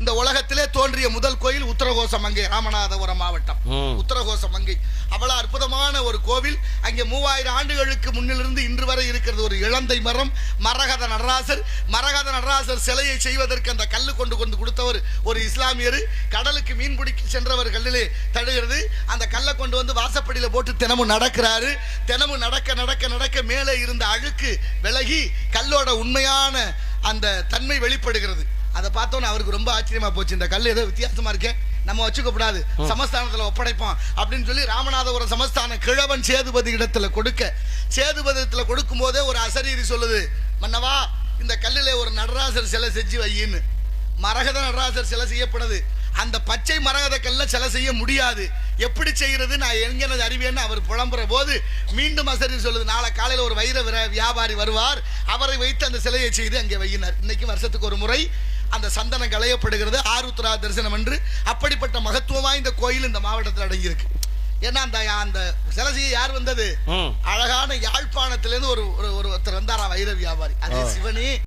இந்த உலகத்திலே தோன்றிய முதல் கோயில் உத்தரகோச மங்கை ராமநாதபுரம் மாவட்டம். உத்தரகோச மங்கை. அவ்வளவு அற்புதமான ஒரு கோவில். அங்கே மூவாயிரம் ஆண்டுகளுக்கு முன்னிலிருந்து இன்று வரை இருக்கிறது ஒரு இளந்தை மரம் மரகத நடராசர். மரகத நடராசர் சிலையை செய்வதற்கு அந்த கல்லு கொண்டு கொண்டு கொடுத்தவர் ஒரு இஸ்லாமியர். கடலுக்கு மீன் பிடிக்க சென்றவர் கல்லிலே தடுகிறது அந்த கல்லை கொண்டு வந்து வாசப்படியில போட்டு தினமும் நடக்கிறாரு. தினமும் நடக்க நடக்க நடக்க மேலே இருந்த அழுக்கு விலகி கல்லோட உண்மையான அந்த தன்மை வெளிப்படுகிறது. அதை பார்த்தோன்னே அவருக்கு ரொம்ப ஆச்சரியமா போச்சு. இந்த கல் ஏதோ வித்தியாசமா இருக்கே. நம்ம வச்சுக்கப்படாது சமஸ்தானத்துல ஒப்படைப்போம் அப்படின்னு சொல்லி ராமநாதபுரம் சமஸ்தான கிழவன் சேதுபதி இடத்துல கொடுக்க. சேதுபதி இடத்துல கொடுக்கும் போதே ஒரு அசரீரி சொல்லுது. மன்னவா இந்த கல்லிலே ஒரு நடராசர் சிலை செஞ்சு வையின்னு. மரகத நடராசர் சிலை செய்யப்படுது. அந்த பச்சை மரகத கல்ல சிலை செய்ய முடியாது. எப்படி செய்யறது? நான் எங்கனது அறிவேன்னு அவர் புலம்புற போது மீண்டும் அசரி சொல்லுது. நாளை காலையில் ஒரு விர- வியாபாரி வருவார். அவரை வைத்து அந்த சிலையை செய்து அங்கே வையினார். இன்னைக்கு வருஷத்துக்கு ஒரு முறை அந்த சந்தனம் களையப்படுகிறது. ஆருத்ரா தரிசனம் என்று அப்படிப்பட்ட மகத்துவம் வாய்ந்த கோயில் இந்த மாவட்டத்தில் அடங்கியிருக்கு. ஏன்னா அந்த அந்த சிலை செய்ய யார் வந்தது? அழகான யாழ்ப்பாணத்திலிருந்து ஒரு- ஒரு ஒருத்தர் வந்தாரா வைர வியாபாரி அது சிவனே.